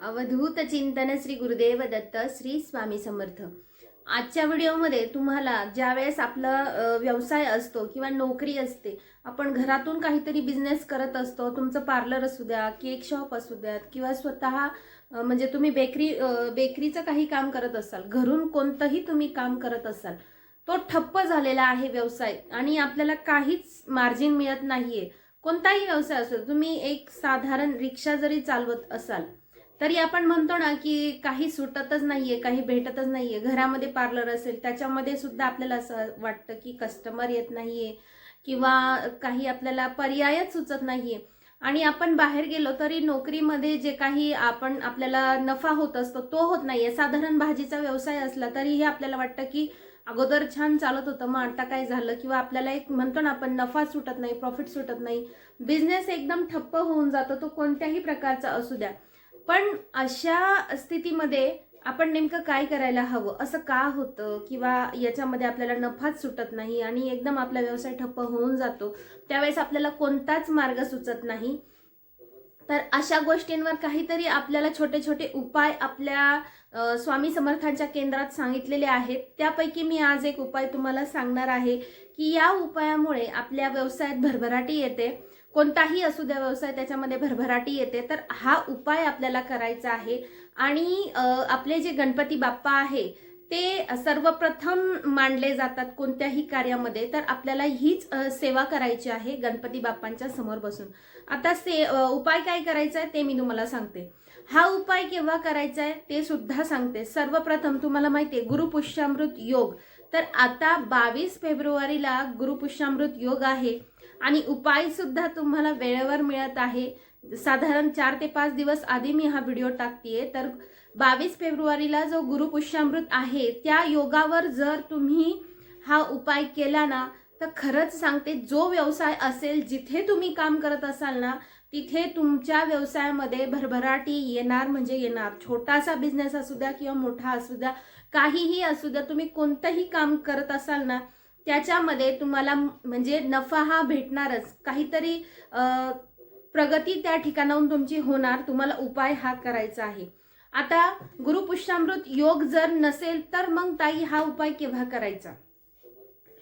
अवधूत चिंतन श्री गुरुदेव दत्त श्री स्वामी समर्थ. आजच्या व्हिडिओमध्ये तुम्हाला ज्यावेळेस आपला व्यवसाय असतो किंवा नोकरी असते आपण घरातून काहीतरी बिझनेस करत असतो तुमचं पार्लर असू द्या केक शॉप असू द्यात किंवा स्वतः म्हणजे तुम्ही बेकरी बेकरीचं काही काम करत असाल घरून कोणतंही तुम्ही काम करत असाल तो ठप्प झालेला आहे व्यवसाय आणि आपल्याला काहीच मार्जिन मिळत नाहीये. कोणताही व्यवसाय असो तुम्ही एक साधारण रिक्षा जरी चालवत असाल तरी आपण म्हणतो ना की काही सुटतच नाहीये काही भेटतच नाहीये. घरामध्ये पार्लर असेल त्याच्यामध्ये सुद्धा आपल्याला असं वाटतं की कस्टमर येत नाहीये किंवा काही आपल्याला पर्यायच सुचत नाहीये. आणि आपण बाहेर गेलो तरी नोकरीमध्ये जे काही आपण आपल्याला नफा होत असतो तो होत नाहीये. साधारण भाजीचा व्यवसाय असला तरीही आपल्याला वाटतं की अगोदर छान चालत होतं मग आता काय झालं? किंवा आपल्याला एक म्हणतो ना आपण नफा सुटत नाही प्रॉफिट सुटत नाही. बिझनेस एकदम ठप्प होऊन जातो तो कोणत्याही प्रकारचा असू द्या. पण अशा स्थितीमध्ये आपण नेमकं काय करायला हवं? असं का होतं? किंवा याच्यामध्ये आपल्याला नफाच सुटत नाही आणि एकदम आपला व्यवसाय ठप्प होऊन जातो त्यावेळेस आपल्याला कोणताच मार्ग सुचत नाही. तर अशा गोष्टींवर काहीतरी आपल्याला छोटे छोटे उपाय आपल्या स्वामी समर्थांच्या केंद्रात सांगितलेले आहेत. त्यापैकी मी आज एक उपाय तुम्हाला सांगणार आहे की या उपायामुळे आपल्या व्यवसायात भरभराटी येते. कोणताही असू द्या व्यवसाय त्याच्यामध्ये भरभराटी येते. तर हा उपाय आपल्याला करायचा आहे. आणि आपले जे गणपती बाप्पा आहे ते सर्वप्रथम मांडले जातात कोणत्याही कार्यामध्ये. तर आपल्याला हीच सेवा करायची आहे गणपती बाप्पांच्या समोर बसून. आता से उपाय काय करायचा आहे ते मी तुम्हाला सांगते. हा उपाय केव्हा करायचा आहे ते सुद्धा सांगते. सर्वप्रथम तुम्हाला माहिती आहे गुरुपुष्यामृत योग. तर आता बावीस फेब्रुवारीला गुरुपुष्यामृत योग आहे. आणि उपायसुद्धा तुम्हाला वेळेवर मिळत आहे. साधारण चार ते पाच दिवस आधी मी हा व्हिडिओ टाकतेय. तर बावीस फेब्रुवारीला जो गुरुपुष्यामृत आहे त्या योगावर जर तुम्ही हा उपाय केला ना तर खरंच सांगते जो व्यवसाय असेल जिथे तुम्ही काम करत असाल ना तिथे तुमच्या व्यवसायामध्ये भरभराटी येणार म्हणजे येणार. छोटासा बिझनेस असू द्या किंवा मोठा असू द्या काहीही असू द्या तुम्ही कोणतंही काम करत असाल ना त्याच्यामध्ये तुम्हाला म्हणजे नफा हा भेटणारच. काहीतरी प्रगती त्या ठिकाणाहून तुमची होणार. तुम्हाला उपाय हा करायचा आहे. आता गुरुपुष्यामृत योग जर नसेल तर मग ताई हा उपाय केव्हा करायचा?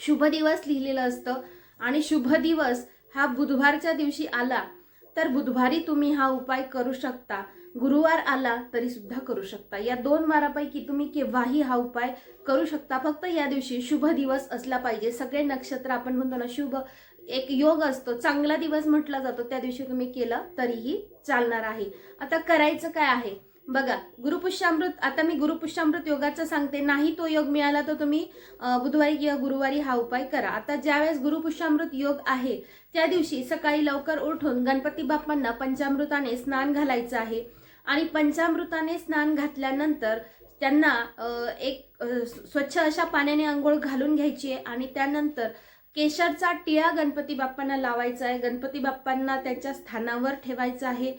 शुभ दिवस लिहिलेलं असतं आणि शुभ दिवस हा बुधवारच्या दिवशी आला तर बुधवारी तुम्ही हा उपाय करू शकता. गुरुवार आला तरी सुद्धा करू शकता. या दोन वारापैकी तुम्ही केव्हाही हा उपाय करू शकता. फक्त या दिवशी शुभ दिवस असला पाहिजे. सगळे नक्षत्र आपण म्हणतो ना शुभ एक योग असतो. चांगला दिवस म्हटला जातो. त्या दिवशी तुम्ही केलं तरीही चालणार आहे. आता करायचं काय आहे? बघा गुरुपुष्यामृत आता मी गुरुपुष्यामृत योगाचं सांगते. नाही तो योग मिळाला तर तुम्ही बुधवारी किंवा गुरुवारी हा उपाय करा. आता ज्यावेळेस गुरुपुष्यामृत योग आहे त्या दिवशी सकाळी लवकर उठून गणपती बाप्पांना पंचामृताने स्नान घालायचं आहे. आणि पंचामृताने स्नान घातल्यानंतर त्यांना एक स्वच्छ अशा पाण्याने आंघोळ घालून घ्यायची आहे. आणि त्यानंतर केशरचा टिळा गणपती बाप्पांना लावायचा आहे. गणपती बाप्पांना त्यांच्या स्थानावर ठेवायचं आहे.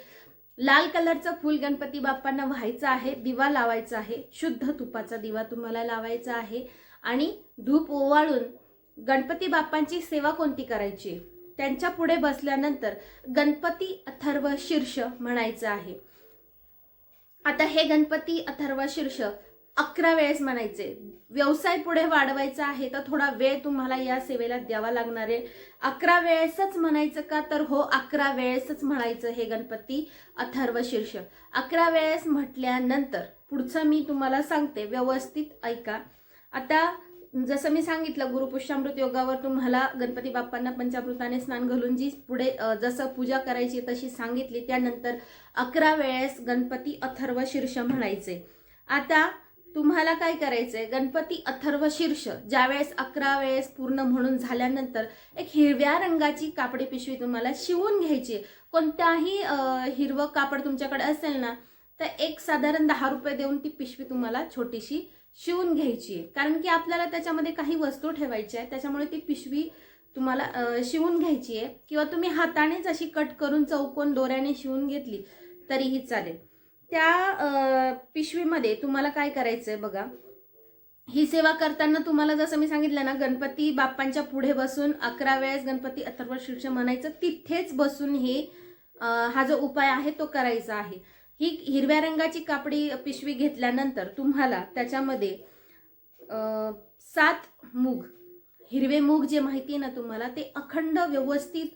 लाल कलरचं फूल गणपती बाप्पांना व्हायचं आहे दिवा लावायचा आहे शुद्ध तुपाचा दिवा तुम्हाला लावायचा आहे. आणि धूप ओवाळून गणपती बाप्पांची सेवा कोणती करायची? त्यांच्या पुढे बसल्यानंतर गणपती अथर्व शीर्ष म्हणायचं आहे. आता हे गणपती अथर्व शीर्ष अकरा वेळेस म्हणायचे व्यवसाय पुढे वाढवायचा आहे तर थोडा वेळ तुम्हाला या सेवेला द्यावा लागणार आहे. अकरा वेळेसच म्हणायचं का? तर हो अकरा वेळेसच म्हणायचं हे गणपती अथर्व शीर्ष अकरा वेळेस म्हटल्यानंतर पुढचं मी तुम्हाला सांगते व्यवस्थित ऐका. आता जसं मी सांगितलं गुरुपुष्यामृत योगावर तुम्हाला गणपती बाप्पांना पंचामृताने स्नान घालून जी पुढे जसं पूजा करायची तशी सांगितली त्यानंतर अकरा वेळेस गणपती अथर्व शीर्ष म्हणायचे. आता तुम्हाला काय करायचंय? गणपती अथर्व शीर्ष ज्यावेळेस अकरा वेळेस पूर्ण म्हणून झाल्यानंतर एक हिरव्या रंगाची कापडी पिशवी तुम्हाला शिवून घ्यायची आहे. कोणत्याही हिरवं कापड तुमच्याकडे असेल ना तर एक साधारण दहा रुपये देऊन ती पिशवी तुम्हाला छोटीशी शिवून घ्यायची आहे. कारण की आपल्याला त्याच्यामध्ये काही वस्तू ठेवायची आहे त्याच्यामुळे ती पिशवी तुम्हाला शिवून घ्यायची आहे. किंवा तुम्ही हातानेच अशी कट करून चौकोन दोऱ्याने शिवून घेतली तरीही चालेल. त्या पिशवीमध्ये तुम्हाला काय करायचं आहे बघा? ही सेवा करताना तुम्हाला जसं मी सांगितलं ना गणपती बाप्पांच्या पुढे बसून अकरा वेळेस गणपती अथर्व शीर्ष म्हणायचं तिथेच बसून हे हा जो उपाय आहे तो करायचा आहे. ही हिरव्या रंगाची कापडी पिशवी घेतल्यानंतर तुम्हाला त्याच्यामध्ये सात मूग हिरवे मूग जे माहिती आहे ना तुम्हाला ते अखंड व्यवस्थित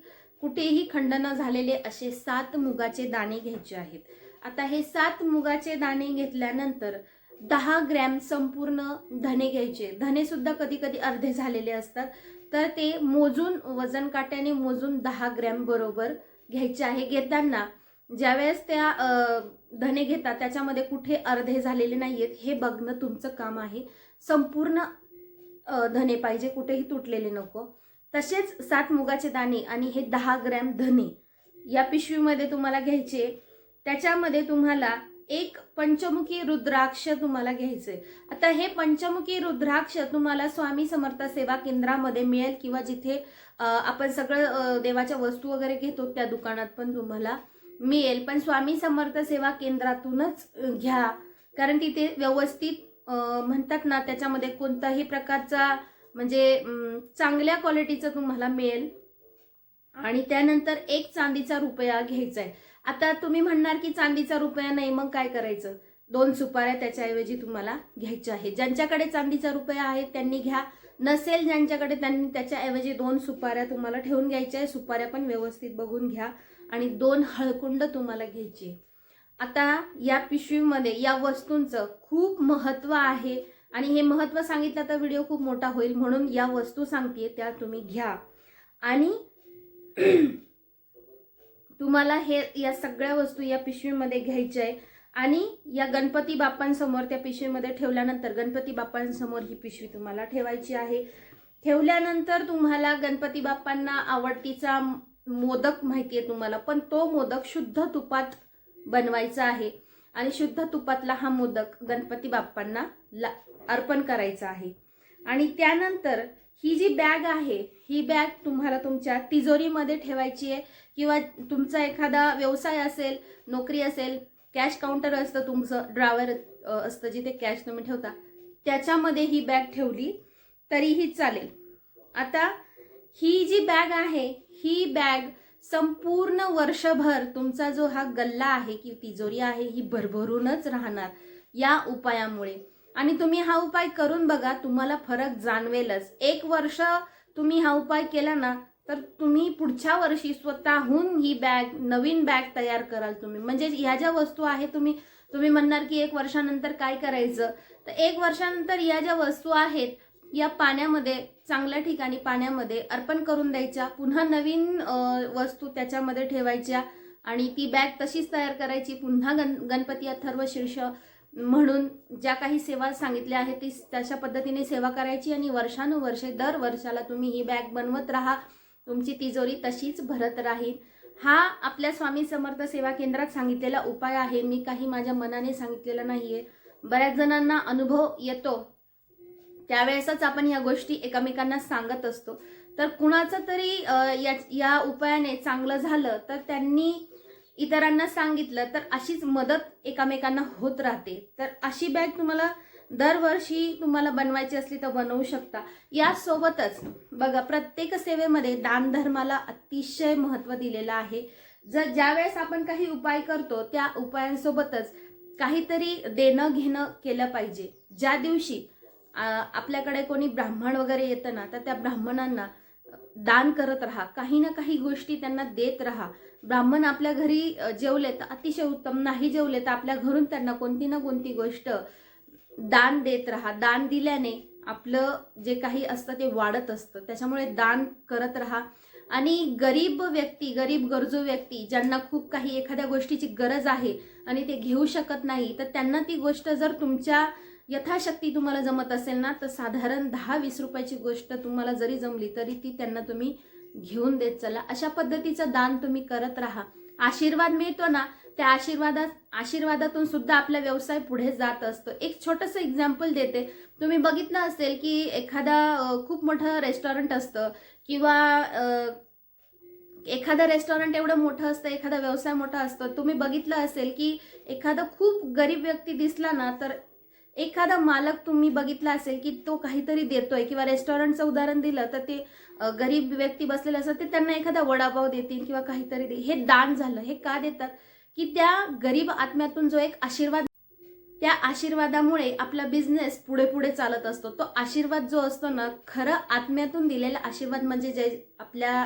कुठेही खंड न झालेले असे सात मुगाचे दाणे घ्यायचे आहेत. आता हे सात मुगाचे दाणे घेतल्यानंतर दहा ग्रॅम संपूर्ण धने घ्यायचे. धने सुद्धा कधी कधी अर्धे झालेले असतात. तर ते मोजून वजन काट्याने मोजून दहा ग्रॅम बरोबर घ्यायचे आहे घेताना. ज्यावेळेस त्या धने घेतात त्याच्यामध्ये कुठे अर्धे झालेले नाहीयेत हे बघणं तुमचं काम आहे. संपूर्ण धने पाहिजे कुठेही तुटलेले नको. तसेच सात मुगाचे दाणे आणि हे दहा ग्रॅम धने या पिशवीमध्ये तुम्हाला घ्यायचे. त्याच्यामध्ये तुम्हाला एक पंचमुखी रुद्राक्ष तुम्हाला घ्यायचंय. आता हे पंचमुखी रुद्राक्ष तुम्हाला स्वामी समर्थ सेवा केंद्रामध्ये मिळेल किंवा जिथे आपण सगळं देवाच्या वस्तू वगैरे घेतो त्या दुकानात पण तुम्हाला मिळेल. पण स्वामी समर्थ सेवा केंद्रातूनच घ्या. कारण तिथे व्यवस्थित म्हणतात ना त्याच्यामध्ये कोणताही प्रकारचा म्हणजे चांगल्या क्वालिटीचं तुम्हाला मिळेल. आणि त्यानंतर एक चांदीचा रुपया घ्यायचा आहे आता तुम्ही म्हणणार की चांदीचा रुपया नाही मग काय करायचं? दोन सुपाऱ्या त्याच्याऐवजी तुम्हाला घ्यायच्या आहे ज्यांच्याकडे चांदीचा रुपया आहे त्यांनी घ्या. नसेल ज्यांच्याकडे त्यांनी त्याच्याऐवजी दोन सुपाऱ्या तुम्हाला ठेवून घ्यायच्या आहे सुपाऱ्या पण व्यवस्थित बघून घ्या. आणि दोन हळकुंड तुम्हाला घ्यायची आता या पिशवीमध्ये या वस्तूंचं खूप महत्त्व आहे. आणि हे महत्त्व सांगितलं तर व्हिडिओ खूप मोठा होईल म्हणून या वस्तू सांगते त्या तुम्ही घ्या. आणि तुम्हाला हे या सगळ्या वस्तू या पिशवीमध्ये घ्यायच्या आहे. आणि या गणपती बाप्पांसमोर त्या पिशवीमध्ये ठेवल्यानंतर गणपती बाप्पांसमोर ही पिशवी तुम्हाला ठेवायची आहे. ठेवल्यानंतर तुम्हाला गणपती बाप्पांना आवडतीचा मोदक माहिती आहे तुम्हाला पण तो मोदक शुद्ध तुपात बनवायचा आहे. आणि शुद्ध तुपातला हा मोदक गणपती बाप्पांना ला अर्पण करायचा आहे. आणि त्यानंतर ही जी बॅग आहे ही बॅग तुम्हाला तुमच्या तिजोरीमध्ये ठेवायची आहे किंवा तुमचा एखादा व्यवसाय असेल नोकरी असेल कॅश काउंटर असतं तुमचं ड्रावर असतं जिथे कॅश तुम्ही ठेवता त्याच्यामध्ये ही बॅग ठेवली तरीही चालेल. आता ही जी बॅग आहे ही बॅग संपूर्ण वर्षभर तुमचा जो हा गल्ला आहे की तिजोरी आहे ही भरभरूनच राहणार या उपायामुळे. आणि तुम्ही हा उपाय करून बघा तुम्हाला फरक जाणवेलच. एक वर्ष तुम्ही हा उपाय केला ना तर तुम्ही पुढच्या वर्षी स्वतःहून ही बॅग नवीन बॅग तयार कराल तुम्ही. म्हणजे ह्या ज्या वस्तू आहे तुम्ही तुम्ही म्हणणार की एक वर्षानंतर काय करायचं? तर एक वर्षानंतर या ज्या वस्तू आहेत या पाण्यामध्ये चांगल्या ठिकाणी पाण्यामध्ये अर्पण करून द्यायच्या. पुन्हा नवीन वस्तू त्याच्यामध्ये ठेवायच्या आणि ती बॅग तशीच तयार करायची. पुन्हा गण गणपती अथर्व शीर्ष म्हणून ज्या काही सेवा सांगितल्या आहेत ती तशा पद्धतीने सेवा करायची आणि वर्षानुवर्षे दर वर्षाला तुम्ही ही बॅग बनवत राहा. तुमची तिजोरी तशीच भरत राहील. हा आपल्या स्वामी समर्थ सेवा केंद्रात सांगितलेला उपाय आहे. मी काही माझ्या मनाने सांगितलेला आहे बऱ्याच जणांना अनुभव येतो. त्यावेळेसच आपण या गोष्टी एकमेकांना सांगत असतो. तर कुणाचं तरी या या उपायाने चांगलं झालं तर त्यांनी इतरांना सांगितलं तर अशीच मदत एकामेकांना होत राहते. तर अशी बॅग तुम्हाला दरवर्षी तुम्हाला बनवायची असली तर बनवू शकता. यासोबतच बघा प्रत्येक सेवेमध्ये दानधर्माला अतिशय महत्त्व दिलेलं आहे. जर ज्यावेळेस आपण काही उपाय करतो त्या उपायांसोबतच काहीतरी देणं घेणं केलं पाहिजे. ज्या दिवशी आपल्याकडे कोणी ब्राह्मण वगैरे येतं ना तर त्या ब्राह्मणांना दान करत राहा. काही ना काही गोष्टी त्यांना देत राहा. ब्राह्मण आपल्या घरी जेवले तर अतिशय उत्तम. नाही जेवले तर आपल्या घरून त्यांना कोणती ना कोणती गोष्ट दान देत राहा. दान दिल्याने आपलं जे काही असतं ते वाढत असतं. त्याच्यामुळे दान करत राहा. आणि गरीब व्यक्ती गरीब गरजू व्यक्ती ज्यांना खूप काही एखाद्या गोष्टीची गरज आहे आणि ते घेऊ शकत नाही तर त्यांना ती गोष्ट जर तुमच्या यथाशक्ती तुम्हाला जमत असेल ना तर साधारण दहा वीस रुपयाची गोष्ट तुम्हाला जरी जमली तरी ती त्यांना तुम्ही घेऊन देत चला. अशा पद्धतीचं दान तुम्ही करत राहा. आशीर्वाद मिळतो ना त्या आशीर्वादात आशीर्वादातून सुद्धा आपला व्यवसाय पुढे जात असतो. एक छोटंसं एक्झाम्पल देते. तुम्ही बघितलं असेल की एखादा खूप मोठं रेस्टॉरंट असतं किंवा एखादं रेस्टॉरंट एवढं मोठं असतं एखादा व्यवसाय मोठा असतो. तुम्ही बघितलं असेल की एखादा खूप गरीब व्यक्ती दिसला ना तर एखादा मालक तुम्ही बघितला असेल की तो काहीतरी देतोय किंवा रेस्टॉरंटचं उदाहरण दिलं तर ते गरीब व्यक्ती बसलेले असतात ते त्यांना एखादा वडापाव देतील किंवा काहीतरी दे हे दान झालं हे का देतात? की त्या गरीब आत्म्यातून जो एक आशीर्वाद त्या आशीर्वादामुळे आपला बिझनेस पुढे पुढे चालत असतो. तो आशीर्वाद जो असतो ना खरं आत्म्यातून दिलेला आशीर्वाद म्हणजे जे आपल्या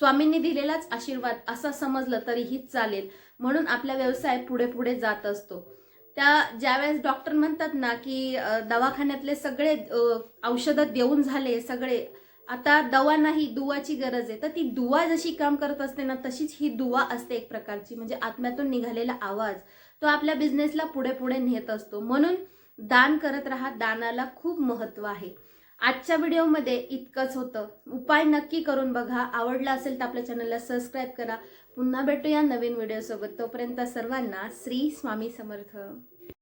स्वामींनी दिलेलाच आशीर्वाद असं समजलं तरीही चालेल. म्हणून आपला व्यवसाय पुढे पुढे जात असतो. त्या ज्यावेळेस डॉक्टर म्हणतात ना की दवाखान्यातले सगळे औषधं देऊन झाले सगळे आता दवा नाही दुवाची गरज आहे. तर ती दुवा जशी काम करत असते ना तशीच ही दुवा असते एक प्रकारची. म्हणजे आत्म्यातून निघालेला आवाज तो आपल्या बिझनेसला पुढे पुढे नेत असतो. म्हणून दान करत राहा दानाला खूप महत्त्व आहे. आजच्या व्हिडिओमध्ये इतकंच होतं. उपाय नक्की करून बघा. आवडला असेल तर आपल्या चॅनलला सबस्क्राईब करा. पुन्हा भेटूया नवीन व्हिडिओसोबत. तोपर्यंत सर्वांना श्री स्वामी समर्थ.